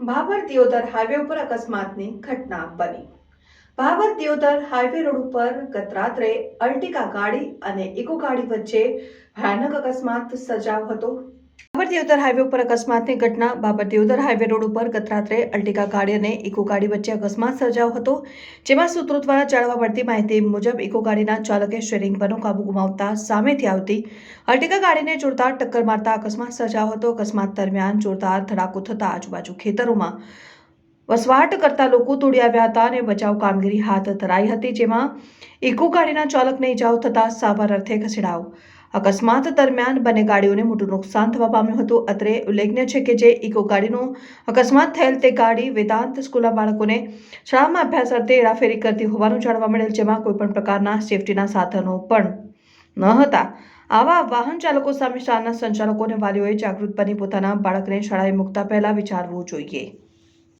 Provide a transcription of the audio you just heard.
Bhabhar Deodar highway ઉપર અકસ્માતની ઘટના બની. ભાભર દિયોદર હાઈવે રોડ ઉપર ગત રાત્રે અલ્ટિકા ગાડી અને ઇકો ગાડી વચ્ચે ભયાનક અકસ્માત સર્જાયો હતો. ભાભર દેવદર હાઈવે ઉપર અકસ્માતની ઘટના બાબર દેવદર હાઈવે રોડ ઉપર ગત રાત્રે અર્ટિકા ગાડી અને ઇકો ગાડી વચ્ચે અકસ્માત સર્જાયો હતો, જેમાં સૂત્રો દ્વારા જાણવા મળતી માહિતી મુજબ ઇકો ગાડીના ચાલકે સ્ટેરિંગ પરનો કાબુ ગુમાવતા સામેથી આવતી અર્ટિકા ગાડીને જોરદાર ટક્કર મારતા અકસ્માત સર્જાયો હતો. અકસ્માત દરમિયાન જોરદાર ધડાકો થતા આજુબાજુ ખેતરોમાં વસવાટ કરતા લોકો તોડી આવ્યા હતા અને બચાવ કામગીરી હાથ ધરાઈ હતી, જેમાં ઇકો ગાડીના ચાલકને ઇજાઓ થતા સારવાર અર્થે ખસેડાયો. અકસ્માત દરમિયાન બંને ગાડીઓને મોટું નુકસાન થવા પામ્યું હતું. અત્રે ઉલ્લેખનીય છે કે જે ઇકો ગાડીનો અકસ્માત થયેલ તે ગાડી વેદાંત સ્કૂલના બાળકોને શાળામાં અભ્યાસ અર્થે હેરાફેરી કરતી હોવાનું જાણવા મળેલ, જેમાં કોઈપણ પ્રકારના સેફટીના સાધનો પણ ન હતા. આવા વાહન ચાલકો સામે શાળાના સંચાલકો અને વાલીઓએ જાગૃત બની પોતાના બાળકને શાળાએ મૂકતા પહેલા વિચારવું જોઈએ.